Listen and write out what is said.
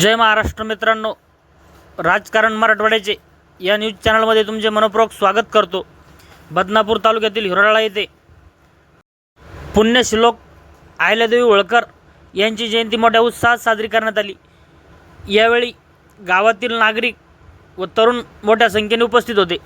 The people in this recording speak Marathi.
जय महाराष्ट्र मित्रांनो. राजकारण मराठवाड्याचे या न्यूज चॅनलमध्ये तुमचे मनपूर्वक स्वागत करतो. बदनापूर तालुक्यातील हिरोळा येथे पुण्यश्लोक आयल्यादेवी होळकर यांची जयंती मोठ्या उत्साहात साजरी करण्यात आली. यावेळी गावातील नागरिक व तरुण मोठ्या संख्येने उपस्थित होते.